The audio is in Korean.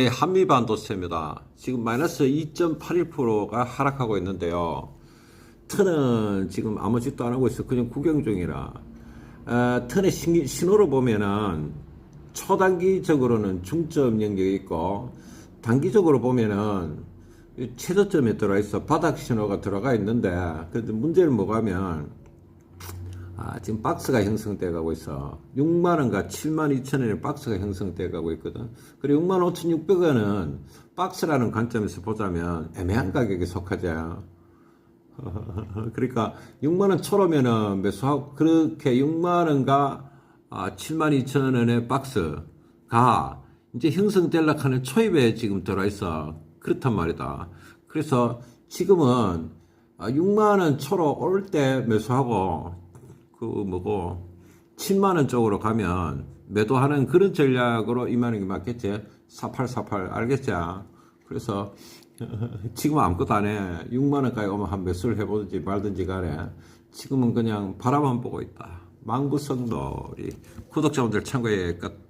네, 한미 반도체입니다. 지금 마이너스 2.81%가 하락하고 있는데요. 턴은 지금 아무 짓도 안 하고 있어. 그냥 구경 중이라. 어, 턴의 신- 신호로 보면은 초단기적으로는 중점 영역이 있고 단기적으로 보면은 이 최저점에 들어가 있어. 바닥 신호가 들어가 있는데 근데 문제는 뭐가면 아, 지금 박스가 형성돼 가고 있어. 6만 원과 7만 2천 원의 박스가 형성돼 가고 있거든. 그리고 6만 5,600원은 박스라는 관점에서 보자면 애매한 가격에 속하죠. 그러니까 6만 원 초로면은 매수하고 그렇게 6만 원과 아, 7만 2천 원의 박스가 이제 형성될라 하는 초입에 지금 들어 있어. 그렇단 말이다. 그래서 지금은 아, 6만 원 초로 올 때 매수하고 그 뭐고 7만 원 쪽으로 가면 매도하는 그런 전략으로 임하는 게 맞겠지. 4848 알겠지? 그래서 지금 아무것도 안 해. 6만 원까지 오면 한 매수를 해보든지 말든지 간에 지금은 그냥 바라만 보고 있다. 망구성놀이 구독자분들 참고해 끝.